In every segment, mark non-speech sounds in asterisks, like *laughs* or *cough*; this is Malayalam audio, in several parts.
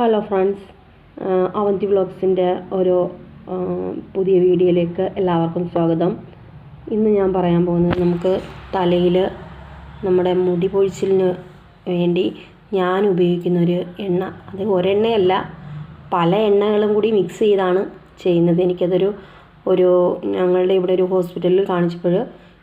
ഹലോ ഫ്രണ്ട്സ് അവന്തി വ്ളോഗ്സിന്റെ ഒരു പുതിയ വീഡിയോയിലേക്ക് എല്ലാവർക്കും സ്വാഗതം. ഇന്ന് ഞാൻ പറയാൻ പോകുന്നത് നമുക്ക് തലയിൽ നമ്മുടെ മുടി പൊഴിച്ചിലിന് വേണ്ടി ഞാൻ ഉപയോഗിക്കുന്ന ഒരു എണ്ണ. അത് ഒരെണ്ണയല്ല പല എണ്ണകളും കൂടി മിക്സ് ചെയ്താണ് ചെയ്യുന്നത്. എനിക്കതൊരു ഒരു ഞങ്ങളുടെ ഇവിടെ ഒരു ഹോസ്പിറ്റലിൽ കാണിച്ചപ്പോൾ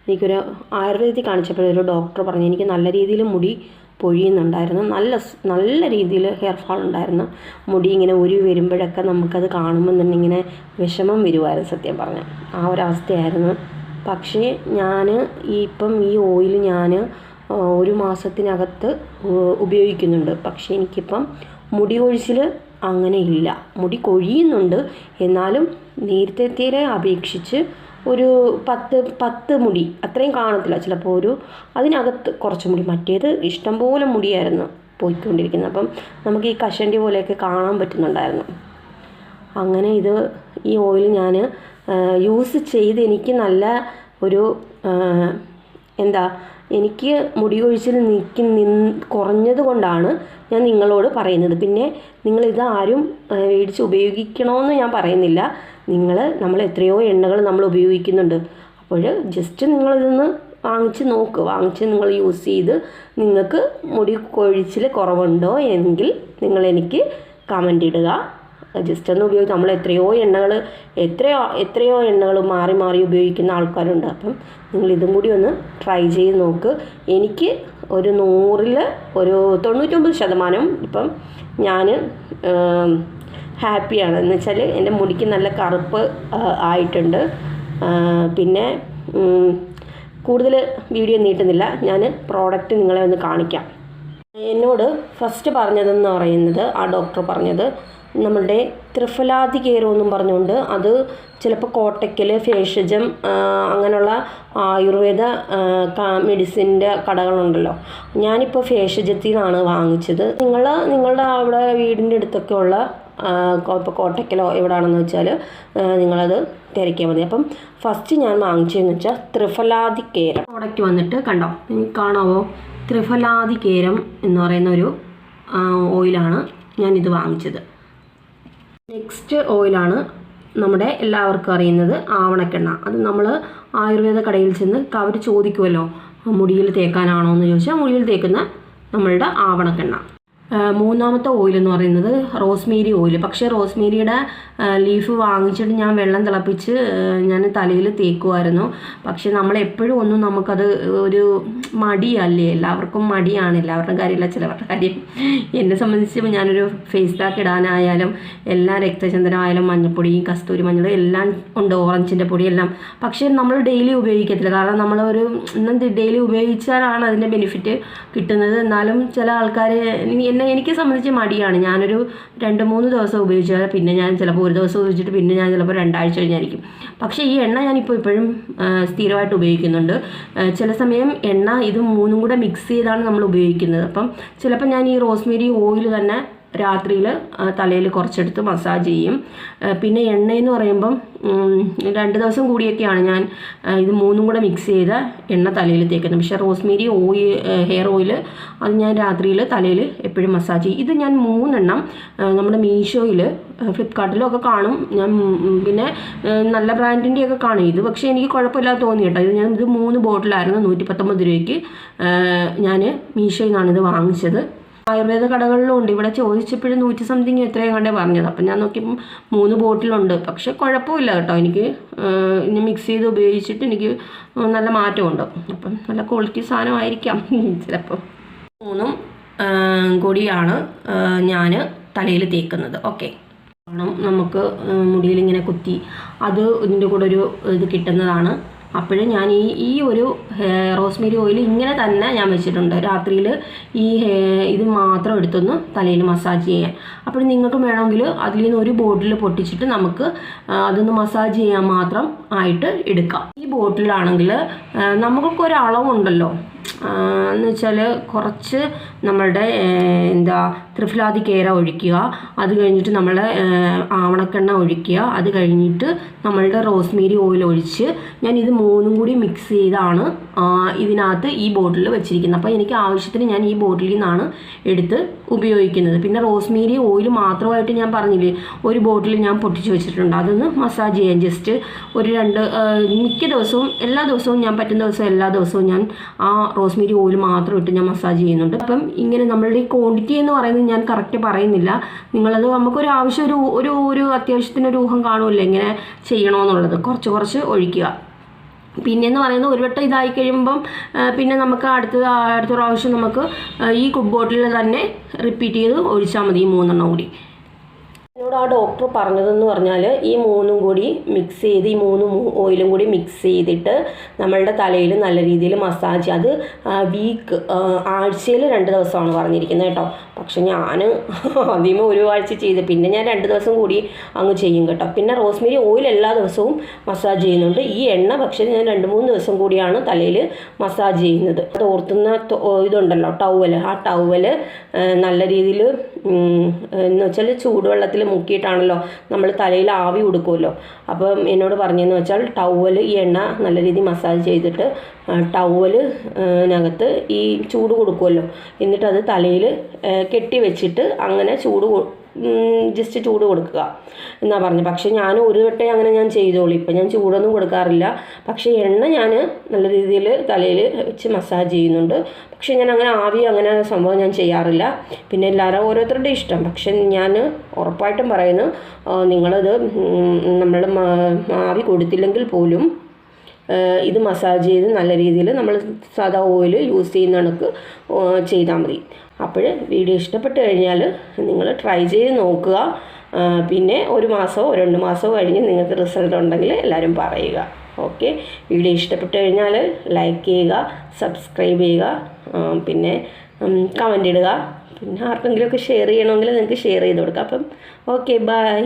എനിക്കൊരു ആയുർവേദത്തിൽ കാണിച്ചപ്പോൾ ഒരു ഡോക്ടർ പറഞ്ഞു എനിക്ക് നല്ല രീതിയിൽ മുടി പൊഴിയുന്നുണ്ടായിരുന്നു. നല്ല നല്ല രീതിയിൽ ഹെയർ ഫാൾ ഉണ്ടായിരുന്നു. മുടി ഇങ്ങനെ ഒരു വരുമ്പോഴൊക്കെ നമുക്കത് കാണുമ്പോൾ തന്നെ ഇങ്ങനെ വിഷമം വരുമായിരുന്നു സത്യം പറഞ്ഞാൽ ആ ഒരവസ്ഥയായിരുന്നു. പക്ഷേ ഞാൻ ഈ ഇപ്പം ഈ ഓയിൽ ഞാൻ ഒരു മാസത്തിനകത്ത് ഉപയോഗിക്കുന്നുണ്ട്. പക്ഷേ എനിക്കിപ്പം മുടി കൊഴിച്ചിൽ അങ്ങനെ ഇല്ല മുടി കൊഴിയുന്നുണ്ട്. എന്നാലും നേരത്തെ അപേക്ഷിച്ച് ഒരു പത്ത് പത്ത് മുടി അത്രയും കാണത്തില്ല. ചിലപ്പോൾ ഒരു അതിനകത്ത് കുറച്ച് മുടി. മറ്റേത് ഇഷ്ടംപോലെ മുടിയായിരുന്നു പോയിക്കൊണ്ടിരിക്കുന്നത്. അപ്പം നമുക്ക് ഈ കഷണ്ടി പോലെയൊക്കെ കാണാൻ പറ്റുന്നുണ്ടായിരുന്നു. അങ്ങനെ ഇത് ഈ ഓയിൽ ഞാൻ യൂസ് ചെയ്ത് എനിക്ക് നല്ല ഒരു എന്താ എനിക്ക് മുടി കൊഴിച്ചിൽ നിൽക്കി നിന്ന് കുറഞ്ഞത് കൊണ്ടാണ് ഞാൻ നിങ്ങളോട് പറയുന്നത്. പിന്നെ നിങ്ങൾ ഇത് ആരും മേടിച്ച് ഉപയോഗിക്കണമെന്ന് ഞാൻ പറയുന്നില്ല. നിങ്ങൾ നമ്മൾ എത്രയോ എണ്ണകൾ നമ്മൾ ഉപയോഗിക്കുന്നുണ്ട്. അപ്പോൾ ജസ്റ്റ് നിങ്ങളിതൊന്ന് വാങ്ങിച്ച് നോക്ക്. വാങ്ങിച്ച് നിങ്ങൾ യൂസ് ചെയ്ത് നിങ്ങൾക്ക് മുടി കൊഴിച്ചിൽ കുറവുണ്ടോ എങ്കിൽ നിങ്ങൾ എനിക്ക് കമന്റ് ഇടുക. ജസ്റ്റ് ഒന്ന് ഉപയോഗിച്ച് നമ്മൾ എത്രയോ എണ്ണകൾ എത്രയോ എത്രയോ എണ്ണകൾ മാറി മാറി ഉപയോഗിക്കുന്ന ആൾക്കാരുണ്ട്. അപ്പം നിങ്ങൾ ഇതും കൂടി ഒന്ന് ട്രൈ ചെയ്ത് നോക്ക്. എനിക്ക് ഒരു നൂറിൽ ഒരു തൊണ്ണൂറ്റൊമ്പത് ശതമാനം ഇപ്പം ഞാൻ ഹാപ്പിയാണ്. എന്ന് വെച്ചാൽ എന്റെ മുടിക്ക് നല്ല കറുപ്പ് ആയിട്ടുണ്ട്. പിന്നെ കൂടുതൽ വീഡിയോ നീട്ടുന്നില്ല. ഞാൻ പ്രോഡക്റ്റ് നിങ്ങളെ ഒന്ന് കാണിക്കാം. എന്നോട് ഫസ്റ്റ് പറഞ്ഞതെന്ന് പറയുന്നത് ആ ഡോക്ടർ പറഞ്ഞത് നമ്മളുടെ ത്രിഫലാദി കെയറോ എന്നും പറഞ്ഞുകൊണ്ട് അത് ചിലപ്പോൾ കോട്ടയ്ക്കൽ ഫേഷജം അങ്ങനെയുള്ള ആയുർവേദ മെഡിസിന്റെ കടകളുണ്ടല്ലോ. ഞാനിപ്പോൾ ഫേഷജത്തിൽ നിന്നാണ് വാങ്ങിച്ചത്. നിങ്ങൾ നിങ്ങളുടെ അവിടെ വീടിന്റെ അടുത്തൊക്കെ ഉള്ള ഇപ്പോൾ കോട്ടയ്ക്കലോ എവിടെയാണെന്ന് വെച്ചാൽ നിങ്ങളത് തിരക്കിയാൽ മതി. അപ്പം ഫസ്റ്റ് ഞാൻ വാങ്ങിച്ചതെന്ന് വെച്ചാൽ ത്രിഫലാദി കേരം പ്രോഡക്റ്റ് വന്നിട്ട് കണ്ടോ നിങ്ങൾക്ക് കാണാവോ? ത്രിഫലാദി കേരം എന്ന് പറയുന്ന ഒരു ഓയിലാണ് ഞാനിത് വാങ്ങിച്ചത്. നെക്സ്റ്റ് ഓയിലാണ് നമ്മുടെ എല്ലാവർക്കും അറിയുന്നത് ആവണക്കെണ്ണ. അത് നമ്മൾ ആയുർവേദ കടയിൽ ചെന്ന് അവർ ചോദിക്കുമല്ലോ മുടിയിൽ തേക്കാനാണോ എന്ന് ചോദിച്ചാൽ മുടിയിൽ തേക്കുന്ന നമ്മളുടെ ആവണക്കെണ്ണ. മൂന്നാമത്തെ ഓയിൽ എന്ന് പറയുന്നത് റോസ്മേരി ഓയിൽ പക്ഷേ റോസ്മേരിയുടെ ലീഫ് വാങ്ങിച്ചിട്ട് ഞാൻ വെള്ളം തിളപ്പിച്ച് ഞാൻ തലയിൽ തേക്കുമായിരുന്നു പക്ഷേ നമ്മൾ എപ്പോഴും ഒന്നും നമുക്കത് ഒരു മടിയല്ലേ? എല്ലാവർക്കും മടിയാണ്. എല്ലാവരുടെയും കാര്യമില്ല ചിലവരുടെ കാര്യം. എന്നെ സംബന്ധിച്ച് ഞാനൊരു ഫേസ് പാക്ക് ഇടാനായാലും എല്ലാ രക്തചന്ദനമായാലും മഞ്ഞൾപ്പൊടി കസ്തൂരി മഞ്ഞൾ എല്ലാം ഉണ്ട് ഓറഞ്ചിന്റെ പൊടി എല്ലാം പക്ഷേ നമ്മൾ ഡെയിലി ഉപയോഗിക്കത്തില്ല. കാരണം നമ്മളൊരു ഡെയിലി ഉപയോഗിച്ചാലാണ് അതിന്റെ ബെനിഫിറ്റ് കിട്ടുന്നത്. എന്നാലും ചില ആൾക്കാർ എന്നെ എനിക്ക് സംബന്ധിച്ച് മടിയാണ്. ഞാനൊരു രണ്ട് മൂന്ന് ദിവസം ഉപയോഗിച്ചാൽ പിന്നെ ഞാൻ ചിലപ്പോൾ ഒരു ദിവസം ഉപയോഗിച്ചിട്ട് പിന്നെ ഞാൻ ചിലപ്പോൾ രണ്ടാഴ്ച കഴിഞ്ഞായിരിക്കും. പക്ഷേ ഈ എണ്ണ ഞാനിപ്പോൾ ഇപ്പോഴും സ്ഥിരമായിട്ട് ഉപയോഗിക്കുന്നുണ്ട്. ചില സമയം എണ്ണ ഇത് മൂന്നും കൂടെ മിക്സ് ചെയ്താണ് നമ്മൾ ഉപയോഗിക്കുന്നത്. അപ്പം ചിലപ്പോൾ ഞാൻ ഈ റോസ്മേരി ഓയിൽ തന്നെ രാത്രിയിൽ തലയിൽ കുറച്ചെടുത്ത് മസാജ് ചെയ്യും. പിന്നെ എണ്ണയെന്ന് പറയുമ്പം രണ്ട് ദിവസം കൂടിയൊക്കെയാണ് ഞാൻ ഇത് മൂന്നും കൂടെ മിക്സ് ചെയ്ത എണ്ണ തലയിൽ തേക്കുന്നത്. പക്ഷേ റോസ്മേരി ഓയിൽ ഹെയർ ഓയിൽ അത് ഞാൻ രാത്രിയിൽ തലയിൽ എപ്പോഴും മസാജ് ചെയ്യും. ഇത് ഞാൻ മൂന്നെണ്ണം നമ്മുടെ മീഷോയിൽ ഫ്ലിപ്കാർട്ടിലും ഒക്കെ കാണും. ഞാൻ പിന്നെ നല്ല ബ്രാൻഡിന്റെയൊക്കെ കാണും. ഇത് പക്ഷേ എനിക്ക് കുഴപ്പമില്ലാതെ തോന്നി കേട്ടോ. ഇത് ഞാൻ ഇത് മൂന്ന് ബോട്ടിലായിരുന്നു നൂറ്റി പത്തൊമ്പത് രൂപയ്ക്ക്. ഞാൻ മീഷോയിൽ നിന്നാണ് ഇത് വാങ്ങിച്ചത്. ആയുർവേദ കടകളിലും ഉണ്ട്. ഇവിടെ ചോദിച്ചപ്പോഴും നൂറ്റി സംതിങ് എത്രയും കണ്ടേ പറഞ്ഞത്. അപ്പം ഞാൻ നോക്കിയപ്പം മൂന്ന് ബോട്ടിലുണ്ട്. പക്ഷേ കുഴപ്പമില്ല കേട്ടോ. എനിക്ക് ഇനി മിക്സ് ചെയ്ത് ഉപയോഗിച്ചിട്ട് എനിക്ക് നല്ല മാറ്റമുണ്ട്. അപ്പം നല്ല ക്വാളിറ്റി സാധനമായിരിക്കാം. *laughs* ചിലപ്പം മൂന്നും കൂടിയാണ് ഞാൻ തലയിൽ തേക്കുന്നത്. ഓക്കെ. നമുക്ക് മുടിയിൽ ഇങ്ങനെ കുത്തി അത് ഇതിന്റെ കൂടെ ഒരു ഇത് കിട്ടുന്നതാണ്. അപ്പോഴും ഞാൻ ഈ ഈ ഒരു റോസ്മേരി ഓയിൽ ഇങ്ങനെ തന്നെ ഞാൻ വെച്ചിട്ടുണ്ട്. രാത്രിയിൽ ഈ ഇത് മാത്രം എടുത്തൊന്ന് തലയിൽ മസാജ് ചെയ്യാൻ. അപ്പോൾ നിങ്ങൾക്ക് വേണമെങ്കിൽ അതിൽ നിന്ന് ഒരു ബോട്ടിൽ പൊട്ടിച്ചിട്ട് നമുക്ക് അതൊന്ന് മസാജ് ചെയ്യാൻ മാത്രം ആയിട്ട് എടുക്കാം. ഈ ബോട്ടിലാണെങ്കിൽ നമുക്കൊക്കെ ഒരു അളവുണ്ടല്ലോ. ആ, എന്ന് വെച്ചാൽ കുറച്ച് നമ്മളുടെ എന്താ ത്രിഫലാതി കേര ഒഴിക്കുക. അത് കഴിഞ്ഞിട്ട് നമ്മൾ ആവണക്കെണ്ണ ഒഴിക്കുക. അത് കഴിഞ്ഞിട്ട് നമ്മളുടെ റോസ്മേരി ഓയിൽ ഒഴിച്ച് ഞാൻ ഇത് മൂന്നും കൂടി മിക്സ് ചെയ്താണ് ഇതിനകത്ത് ഈ ബോട്ടിൽ വെച്ചിരിക്കുന്നത്. അപ്പോൾ എനിക്ക് ആവശ്യത്തിന് ഞാൻ ഈ ബോട്ടിലിൽ നിന്നാണ് എടുത്ത് ഉപയോഗിക്കുന്നത്. പിന്നെ റോസ്മേരി ഓയിൽ മാത്രമായിട്ട് ഞാൻ പറഞ്ഞില്ലേ ഒരു ബോട്ടിൽ ഞാൻ പൊട്ടിച്ച് വെച്ചിട്ടുണ്ട്. അതൊന്ന് മസാജ് ചെയ്യാൻ. ജസ്റ്റ് ഒരു രണ്ട് മിക്ക ദിവസവും എല്ലാ ദിവസവും ഞാൻ പറ്റുന്ന ദിവസം എല്ലാ ദിവസവും ഞാൻ ആ റോസ്മേരി ഓയിൽ മാത്രം ഇട്ട് ഞാൻ മസാജ് ചെയ്യുന്നുണ്ട്. അപ്പം ഇങ്ങനെ നമ്മളുടെ ഈ ക്വാണ്ടിറ്റി എന്ന് പറയുന്നത് ഞാൻ കറക്റ്റ് പറയുന്നില്ല. നിങ്ങളത് നമുക്കൊരു ആവശ്യം ഒരു ഒരു ഒരു അത്യാവശ്യത്തിന് ഒരു ഊഹം കാണുമല്ലോ എങ്ങനെ ചെയ്യണമെന്നുള്ളത് കുറച്ച് കുറച്ച് ഒഴിക്കുക. പിന്നെയെന്ന് പറയുന്നത് ഒരു വട്ടം ഇതായി കഴിയുമ്പം പിന്നെ നമുക്ക് അടുത്ത അടുത്ത പ്രാവശ്യം നമുക്ക് ഈ കുബ് ബോട്ടിൽ തന്നെ റിപ്പീറ്റ് ചെയ്ത് ഒഴിച്ചാൽ മതി ഈ മൂന്നെണ്ണം കൂടി. എന്നോട് ആ ഡോക്ടർ പറഞ്ഞതെന്ന് പറഞ്ഞാൽ ഈ മൂന്നും കൂടി മിക്സ് ചെയ്ത് ഈ മൂന്ന് ഓയിലും കൂടി മിക്സ് ചെയ്തിട്ട് നമ്മളുടെ തലയിൽ നല്ല രീതിയിൽ മസാജ് അത് വീക്ക് ആഴ്ചയിൽ രണ്ട് ദിവസമാണ് പറഞ്ഞിരിക്കുന്നത് കേട്ടോ. പക്ഷെ ഞാൻ *laughs* ആദ്യമേ ഒരു ആഴ്ച ചെയ്ത് പിന്നെ ഞാൻ രണ്ട് ദിവസം കൂടി അങ്ങ് ചെയ്യും കേട്ടോ. പിന്നെ റോസ്മേരി ഓയിൽ എല്ലാ ദിവസവും മസാജ് ചെയ്യുന്നുണ്ട്. ഈ എണ്ണ പക്ഷേ ഞാൻ രണ്ട് മൂന്ന് ദിവസം കൂടിയാണ് തലയിൽ മസാജ് ചെയ്യുന്നത്. അത് ഓർത്തുന്ന ഇതുണ്ടല്ലോ ടവൽ ആ ടവൽ നല്ല രീതിയിൽ എന്ന് വെച്ചാൽ ചൂടുവെള്ളത്തിൽ മുക്കിയിട്ടാണല്ലോ നമ്മൾ തലയിൽ ആവി കൊടുക്കുമല്ലോ അപ്പം എന്നോട് പറഞ്ഞതെന്ന് വെച്ചാൽ ടവൽ ഈ എണ്ണ നല്ല രീതിയിൽ മസാജ് ചെയ്തിട്ട് ടവലിനകത്ത് ഈ ചൂട് കൊടുക്കുമല്ലോ. എന്നിട്ട് അത് തലയിൽ കെട്ടി വെച്ചിട്ട് അങ്ങനെ ചൂട് ജസ്റ്റ് ചൂട് കൊടുക്കുക എന്നാ പറഞ്ഞു. പക്ഷേ ഞാൻ ഒരു വട്ടേ അങ്ങനെ ഞാൻ ചെയ്തോളൂ. ഇപ്പം ഞാൻ ചൂടൊന്നും കൊടുക്കാറില്ല. പക്ഷേ എണ്ണ ഞാൻ നല്ല രീതിയിൽ തലയിൽ വെച്ച് മസാജ് ചെയ്യുന്നുണ്ട്. പക്ഷേ ഞാൻ അങ്ങനെ ആവി അങ്ങനെ സംഭവം ഞാൻ ചെയ്യാറില്ല. പിന്നെ എല്ലാവരും ഓരോരുത്തരുടെ ഇഷ്ടം. പക്ഷെ ഞാൻ ഉറപ്പായിട്ടും പറയുന്നു നിങ്ങളത് നമ്മൾ ആവി കൊടുത്തില്ലെങ്കിൽ പോലും ഇത് മസാജ് ചെയ്ത് നല്ല രീതിയിൽ നമ്മൾ സാധാ ഓയിൽ യൂസ് ചെയ്യുന്ന കണക്ക് ചെയ്താൽ മതി. അപ്പോൾ വീഡിയോ ഇഷ്ടപ്പെട്ട് കഴിഞ്ഞാൽ നിങ്ങൾ ട്രൈ ചെയ്ത് നോക്കുക. പിന്നെ ഒരു മാസമോ രണ്ട് മാസമോ കഴിഞ്ഞ് നിങ്ങൾക്ക് റിസൾട്ട് ഉണ്ടെങ്കിൽ എല്ലാവരും പറയുക. ഓക്കെ? വീഡിയോ ഇഷ്ടപ്പെട്ട് കഴിഞ്ഞാൽ ലൈക്ക് ചെയ്യുക സബ്സ്ക്രൈബ് ചെയ്യുക പിന്നെ കമന്റ് ഇടുക. പിന്നെ ആർക്കെങ്കിലുമൊക്കെ ഷെയർ ചെയ്യണമെങ്കിൽ നിങ്ങൾക്ക് ഷെയർ ചെയ്ത് കൊടുക്കാം. അപ്പം ഓക്കെ ബൈ.